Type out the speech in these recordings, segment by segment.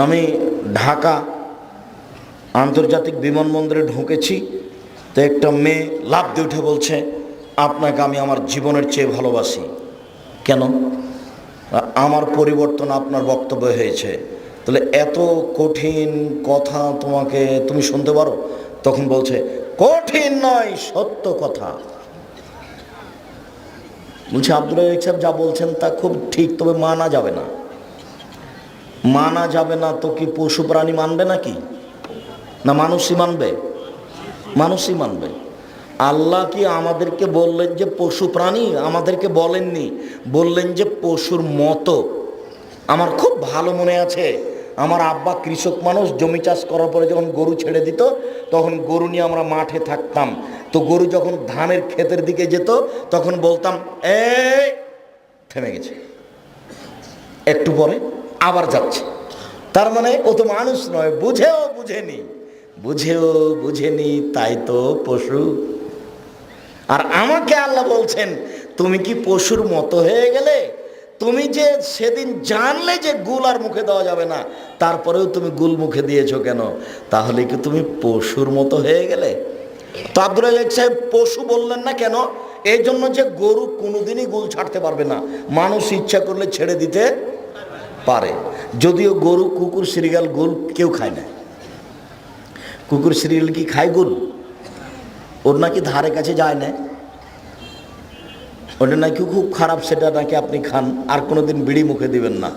আমি ঢাকা আন্তর্জাতিক বিমানবন্দরে ঢুকেছি, তো একটা মেয়ে লাভ দিয়ে উঠে বলছে, আপনাকে আমি আমার জীবনের চেয়ে ভালোবাসি। কেন? আমার পরিবর্তন আপনার বক্তব্য হয়েছে। তাহলে এত কঠিন কথা তোমাকে তুমি শুনতে পারো? তখন বলছে, কঠিন নয়, সত্য কথা। বলছে, আব্দুল সাহেব যা বলছেন তা খুব ঠিক, তবে মানা যাবে না। মানা যাবে না, তো কি পশু প্রাণী মানবে নাকি? না মানুষই মানবে? মানুষই মানবে। আল্লাহ কি আমাদেরকে বললেন যে পশু প্রাণী? আমাদেরকে বলেননি। বললেন যে পশুর মতো। আমার খুব ভালো মনে আছে। আমার আব্বা কৃষক মানুষ, জমি চাষ করার পরে যখন গরু ছেড়ে দিত, তখন গরু নিয়ে আমরা মাঠে থাকতাম। তো গরু যখন ধানের ক্ষেতের দিকে যেত, তখন বলতাম, এই, থেমে গেছে। একটু পরে আবার যাচ্ছে। তার মানে ও তো মানুষ নয়, বুঝেও বুঝেনি। বুঝেও বুঝেনি, তাই তো পশু। আর আমাকে আল্লাহ বলছেন, তুমি কি পশুর মতো হয়ে গেলে? তুমি যে সেদিন জানলে যে গুল আর মুখে দেওয়া যাবে না, তারপরেও তুমি গুল মুখে দিয়েছ কেন? তাহলে কি তুমি পশুর মতো হয়ে গেলে? তো আব্দুল রাজাক সাহেব, পশু বললেন না কেন? এই জন্য যে গরু কোনোদিনই গুল ছাড়তে পারবে না। মানুষ ইচ্ছা করলে ছেড়ে দিতে পারে। যদিও গরু, কুকুর, সিরিগাল, গুল কেউ খায় না। কুকুর, সিরিগাল কি খায় গুল? ওর নাকি ধারে কাছে যায় না। ওটা নাকি খুব খারাপ, সেটা নাকি আপনি খান। আর কোনোদিন বিড়ি মুখে দিবেন না।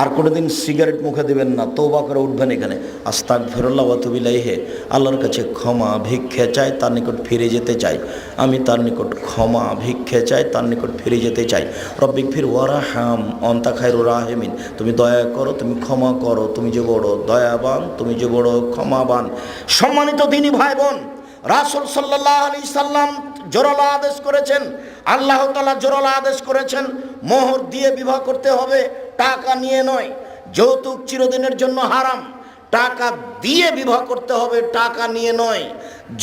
আর কোনোদিন সিগারেট মুখে দেবেন না তৌবা করে উঠবেন এখানে। আস্তাক ফেরল্লা হে আল্লাহর কাছে ক্ষমা, ভিক্ষে চাই, তার নিকট ফিরে যেতে চাই। আমি তার নিকট ক্ষমা, ভিক্ষে চাই, তার নিকট ফিরে যেতে চাই। রব্বিক ফির ওয়ারা হাম অন্তা খায়রু রাহেমিন। তুমি দয়া করো, তুমি ক্ষমা করো, তুমি যে বড় দয়াবান, তুমি যে বড় ক্ষমাবান। সম্মানিত দিনী ভাই বোন রাসুল সাল্লাহ আলি সাল্লাম জোরালা আদেশ করেছেন। আল্লাহ তালা জোরালা আদেশ করেছেন। মোহর দিয়ে বিবাহ করতে হবে। টাকা নিয়ে নয়, যৌতুক চিরদিনের জন্য হারাম। টাকা দিয়ে বিবাহ করতে হবে, টাকা নিয়ে নয়,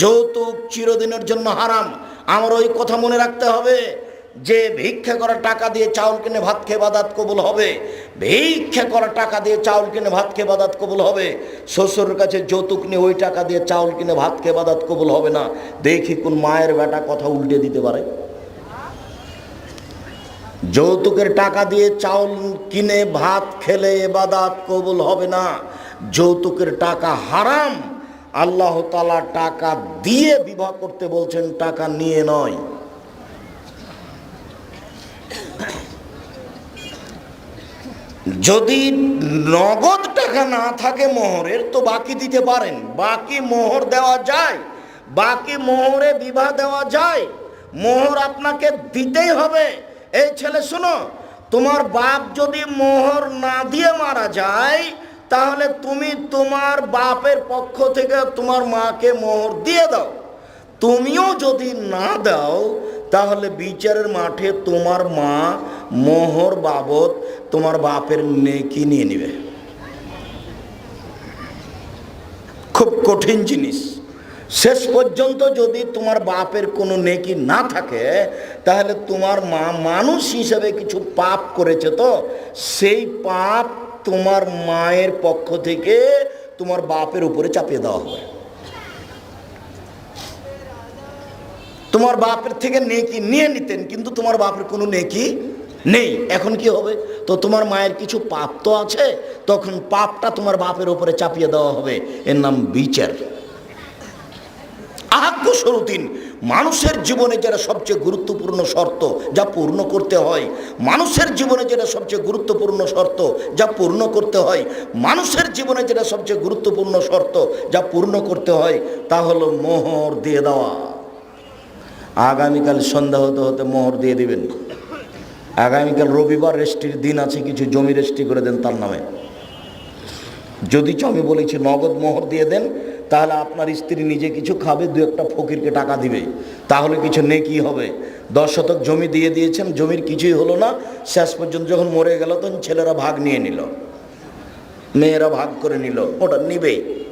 যৌতুক চিরদিনের জন্য হারাম। আমার ওই কথা মনে রাখতে হবে, যে ভিক্ষা করা টাকা দিয়ে চাউল কিনে ভাত খেয়ে বাদাত কবুল হবে, ভিক্ষা করা টাকা দিয়ে চাউল কিনে ভাত খেয়ে বাদাত কবুল হবে শ্বশুরের কাছে যৌতুক নিয়ে ওই টাকা দিয়ে চাউল কিনে ভাত খেয়ে বাদাত কবুল হবে না। দেখি কোন মায়ের বেটা কথা উল্টে দিতে পারে। যৌতুকের টাকা দিয়ে চাউল কিনে, ভাত খেলে, এবাদাত কবুল হবে না। যৌতুকের টাকা হারাম। আল্লাহ তালা টাকা দিয়ে বিবাহ করতে বলছেন, টাকা নিয়ে নয়। যদি নগদ টাকা না থাকে মোহরের, তো বাকি দিতে পারেন। বাকি মোহর দেওয়া যায়। বাকি মোহরে বিবাহ দেওয়া যায়। মোহর আপনাকে দিতেই হবে। এই ছেলে, শোনো, তোমার বাপ যদি মোহর না দিয়ে মারা যায়, তাহলে তুমি তোমার বাপের পক্ষ থেকে তোমার মাকে মোহর দিয়ে দাও। তুমিও যদি না দাও, তাহলে বিচারের মাঠে তোমার মা মোহর বাবদ তোমার বাপের নেকি নিয়ে নিবে। খুব কঠিন জিনিস। শেষ পর্যন্ত যদি তোমার বাপের কোনো নেকি না থাকে তাহলে তোমার মা মানুষ হিসাবে কিছু পাপ করেছে তো? সেই পাপ তোমার মায়ের পক্ষ থেকে তোমার বাপের উপরে চাপিয়ে দেওয়া হবে। তোমার বাপের থেকে নেকি নিয়ে নিতেন, কিন্তু তোমার বাপের কোনো নেকি নেই। এখন কি হবে? তো তোমার মায়ের কিছু পাপ তো আছে, তখন পাপটা তোমার বাপের উপরে চাপিয়ে দেওয়া হবে। এর নাম বিচার। আহাক্য সরুতিন মানুষের জীবনে যেটা সবচেয়ে গুরুত্বপূর্ণ শর্ত, যা পূর্ণ করতে হয়, মানুষের জীবনে যেটা সবচেয়ে গুরুত্বপূর্ণ শর্ত, যা পূর্ণ করতে হয়, মানুষের জীবনে যেটা সবচেয়ে গুরুত্বপূর্ণ শর্ত, যা পূর্ণ করতে হয়, তা হলো মোহর দিয়ে দেওয়া। আগামীকাল সন্ধ্যা হতে হতে মোহর দিয়ে দিবেন। আগামীকাল রবিবার রেস্টির দিন আছে, কিছু জমি রেস্টি করে দেন তার নামে। যদি আমি বলেছি নগদ মোহর দিয়ে দেন তাহলে আপনার স্ত্রী নিজে কিছু খাবে, দু একটা ফকিরকে টাকা দিবে। তাহলে কিছু নেই কি হবে। দশ শতক জমি দিয়ে দিয়েছেন, জমির কিছুই হলো না। শেষ পর্যন্ত যখন মরে গেল তখন ছেলেরা ভাগ নিয়ে নিল। মেয়েরা ভাগ করে নিল। ওটা নিবেই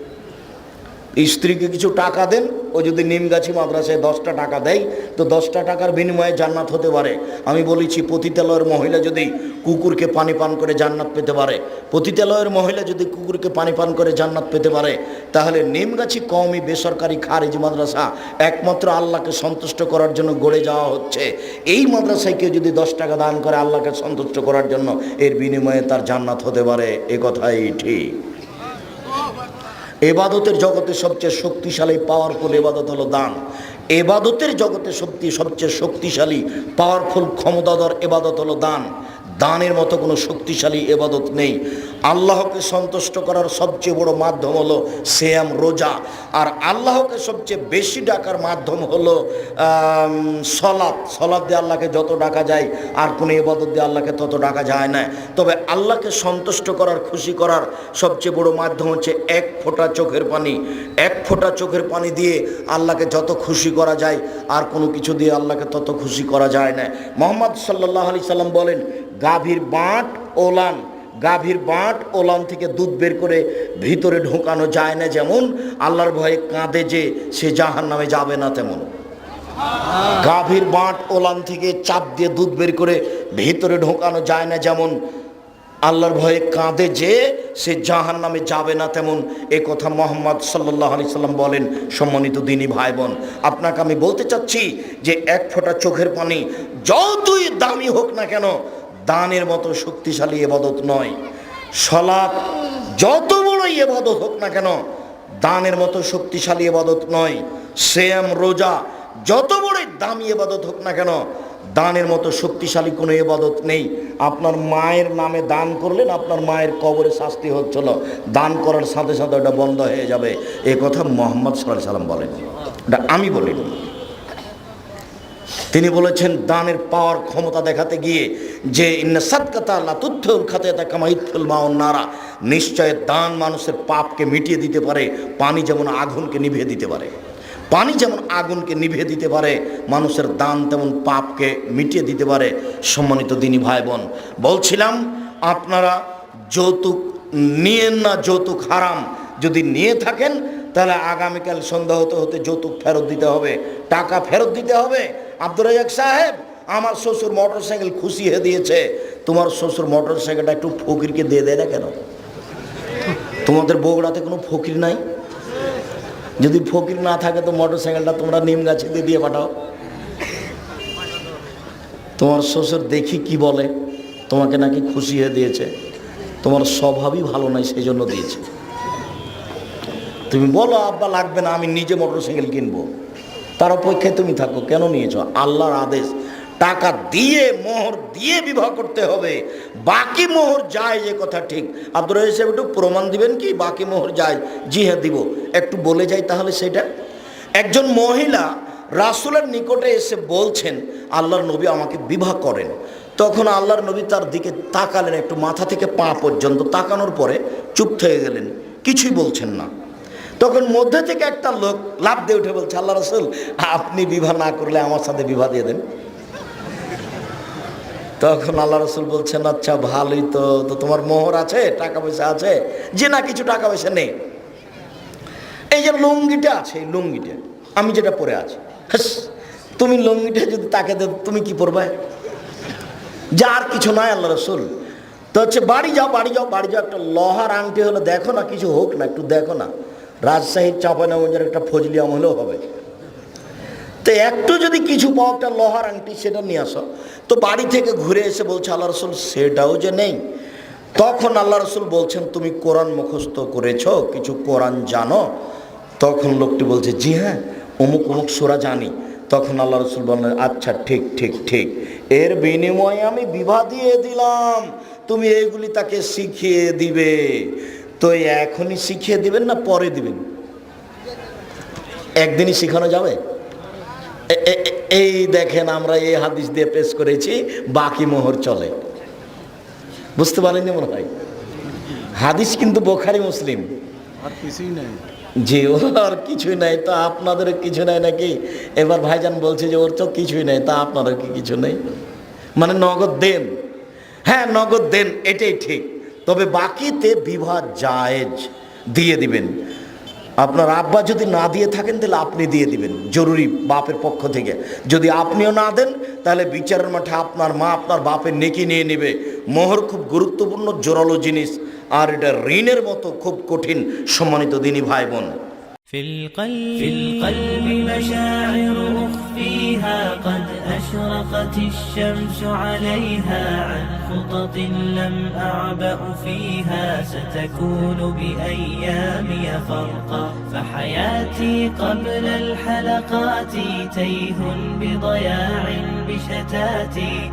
স্ত্রীকে কিছু টাকা দেন, ও যদি নিমগাছি মাদ্রাসায় দশটা টাকা দেয়, তো দশটা টাকার বিনিময়ে জান্নাত হতে পারে। আমি বলেছি, পতিতালয়ের মহিলা যদি কুকুরকে পানি পান করে জান্নাত পেতে পারে, পতিতালয়ের মহিলা যদি কুকুরকে পানি পান করে জান্নাত পেতে পারে, তাহলে নিমগাছি কমই বেসরকারি খারিজ মাদ্রাসা একমাত্র আল্লাহকে সন্তুষ্ট করার জন্য গড়ে যাওয়া হচ্ছে। এই মাদ্রাসায় কেউ যদি দশ টাকা দান করে আল্লাহকে সন্তুষ্ট করার জন্য, এর বিনিময়ে তার জান্নাত হতে পারে। এ কথাই ঠিক। এবাদতের জগতে সবচেয়ে শক্তিশালী পাওয়ারফুল এবাদত হলো দান। এবাদতের জগতে সত্যি সবচেয়ে শক্তিশালী পাওয়ারফুল ক্ষমতাধর এবাদত হলো দান। দানের মতো কোনো শক্তিশালী এবাদত নেই। আল্লাহকে সন্তুষ্ট করার সবচেয়ে বড় মাধ্যম হলো সেয়াম রোজা। আর আল্লাহকে সবচেয়ে বেশি ডাকার মাধ্যম হলো আম, সলাৎ। সলাৎ দিয়ে আল্লাহকে যত ডাকা যায় আর কোনো এবাদত দিয়ে আল্লাহকে তত ডাকা যায় না। তবে আল্লাহকে সন্তুষ্ট করার খুশি করার সবচেয়ে বড় মাধ্যম হচ্ছে এক ফোঁটা চোখের পানি। এক ফোঁটা চোখের পানি দিয়ে আল্লাহকে যত খুশি করা যায় আর কোনো কিছু দিয়ে আল্লাহকে তত খুশি করা যায় না। মোহাম্মদ সাল্লাহ আলি সাল্লাম বলেন গাভীর বাঁট ওলান। গাভীর বাঁট ওলান থেকে দুধ বের করে ভিতরে ঢোকানো যায় না যেমন, আল্লাহর ভয়ে কাঁদে যে সে জাহান নামে যাবে না তেমন। গাভীর বাঁট ওলান থেকে চাপ দিয়ে দুধ বের করে ভিতরে ঢোকানো যায় না যেমন, আল্লাহর ভয়ে কাঁদে যে সে জাহান নামে যাবে না তেমন। এ কথা মোহাম্মদ সাল্লাহ আলি সাল্লাম বলেন সম্মানিত দিনী ভাই বোন আপনাকে আমি বলতে চাচ্ছি যে এক ফোঁটা চোখের পানি যতই দামি হোক না কেন দানের মতো শক্তিশালী এবাদত নয়। সলাপ যত বড় এবাদত হোক না কেন, দানের মতো শক্তিশালী এবাদত নয়। সেম রোজা যত বড়ই দামি এবাদত হোক না কেন, দানের মতো শক্তিশালী কোনো এবাদত নেই। আপনার মায়ের নামে দান করলেন আপনার মায়ের কবরে শাস্তি হচ্ছিল দান করার সাথে সাথে ওটা বন্ধ হয়ে যাবে। এ কথা মোহাম্মদ সাল্লাহ সাল্লাম বলেন। আমি বলিনি। তিনি বলেছেন, দানের পাওয়ার ক্ষমতা দেখাতে গিয়ে যে নারা, নিশ্চয় দান মানুষের পাপকে মিটিয়ে দিতে পারে, পানি যেমন আগুনকে নিভিয়ে দিতে পারে। পানি যেমন আগুনকে নিভিয়ে দিতে পারে, মানুষের দান তেমন পাপকে মিটিয়ে দিতে পারে, সম্মানিত দিনী ভাই বোন বলছিলাম, আপনারা যৌতুক নিয়েন না, যৌতুক হারাম। যদি নিয়ে থাকেন, তাহলে আগামীকাল সন্ধ্যা হতে হতে যৌতুক ফেরত দিতে হবে, টাকা ফেরত দিতে হবে আব্দুর রাজাক সাহেব, আমার শ্বশুর মোটর সাইকেল খুশি হয়ে দিয়েছে। তোমার শ্বশুর মোটর সাইকেলটা একটু ফকিরকে দিয়ে দেয় না কেন? তোমাদের বগুড়াতে কোনো ফকির নাই? যদি ফকির না থাকে তো মোটর সাইকেলটা তোমরা নিম গাছে দিয়ে দিয়ে পাঠাও। তোমার শ্বশুর দেখি কি বলে, তোমাকে নাকি খুশি হয়ে দিয়েছে। তোমার স্বভাবই ভালো নাই সেই জন্য দিয়েছে। তুমি বলো, আব্বা, লাগবে না, আমি নিজে মোটর সাইকেল কিনবো। তার অপেক্ষায় তুমি থাকো, কেন নিয়েছ আল্লাহর আদেশ। টাকা দিয়ে, মোহর দিয়ে বিবাহ করতে হবে। বাকি মোহর যায় যে কথা ঠিক। আব্দুর রহিম সাহেব একটু প্রমাণ দিবেন কি? বাকি মোহর যায় জি হ্যাঁ দিব। একটু বলে যাই তাহলে সেটা। একজন মহিলা রাসুলের নিকটে এসে বলছেন, আল্লাহর নবী আমাকে বিবাহ করেন। তখন আল্লাহর নবী তার দিকে তাকালেন, একটু মাথা থেকে পা পর্যন্ত তাকানোর পরে চুপ থেকে গেলেন। কিছুই বলছেন না। তখন মধ্যে থেকে একটা লোক লাভ দিয়ে উঠে বলছে, আল্লাহ রসুল, আপনি বিবাহ না করলে আমার সাথে বিবাহ দিয়ে দেন। তখন আল্লাহ রসুল বলছেন আচ্ছা ভালোই তো তো তোমার মোহর আছে, টাকা পয়সা আছে যে না কিছু টাকা পয়সা নেই। এই যে লুঙ্গিটা আছে, এই লুঙ্গিটা, আমি যেটা পরে আছি তুমি লুঙ্গিটা যদি তাকে দেব তুমি কি পরবে? যা আর কিছু নয় আল্লাহ রসুল। তো হচ্ছে বাড়ি যাও বাড়ি যাও বাড়ি যাও একটা লোহার আংটি হলো, দেখো না, কিছু হোক না, একটু দেখো না। রাজশাহীর চাঁপাইনগঞ্জের একটা ফজলি আমলেও হবে। তো একটু যদি কিছু পাও একটা লোহার আংটি সেটা নিয়ে আসো। তো বাড়ি থেকে ঘুরে এসে বলছে, আল্লাহ রসুল, সেটাও যে নেই। তখন আল্লাহ রসুল বলছেন, তুমি কোরআন মুখস্থ করেছ, কিছু কোরআন জানো? তখন লোকটি বলছে, জি হ্যাঁ অমুক অমুক সোরা জানি। তখন আল্লাহ রসুল বললেন আচ্ছা ঠিক ঠিক ঠিক। এর বিনিময়ে আমি বিবাহ দিয়ে দিলাম। তুমি এইগুলি তাকে শিখিয়ে দিবে। তো এখনই শিখিয়ে দিবেন না পরে দিবেন? একদিনই শেখানো যাবে? এই দেখেন আমরা এই হাদিস দিয়ে পেশ করেছি বাকি মোহর চলে। বুঝতে পারেননি মনে হয়? হাদিস কিন্তু বোখারি মুসলিম। আর কিছুই নেই। জি ওর আর কিছুই নাই তা আপনাদের কিছু নাই নাকি? এবার ভাইজান বলছে যে ওর তো কিছুই নাই তা আপনাদের কি কিছু নেই? মানে নগদ দেন। হ্যাঁ নগদ দেন এটাই ঠিক। তবে বাকিতে বিবাহ জায়েজ দিয়ে দিবেন। আপনার আব্বা যদি না দিয়ে থাকেন, তাহলে আপনি দিয়ে দিবেন। জরুরি বাপের পক্ষ থেকে। যদি আপনিও না দেন, তাহলে বিচারের মাঠে আপনার মা আপনার বাপের নেকি নিয়ে নেবে। মোহর খুব গুরুত্বপূর্ণ, জোরালো জিনিস। আর এটা ঋণের মতো খুব কঠিন, সম্মানিত দিনী ভাই বোন। أشرقت الشمس عليها عن خطط لم أعبأ فيها. ستكون بأيامي فرقا فحياتي قبل الحلقات تيه بضياع بشتاتي.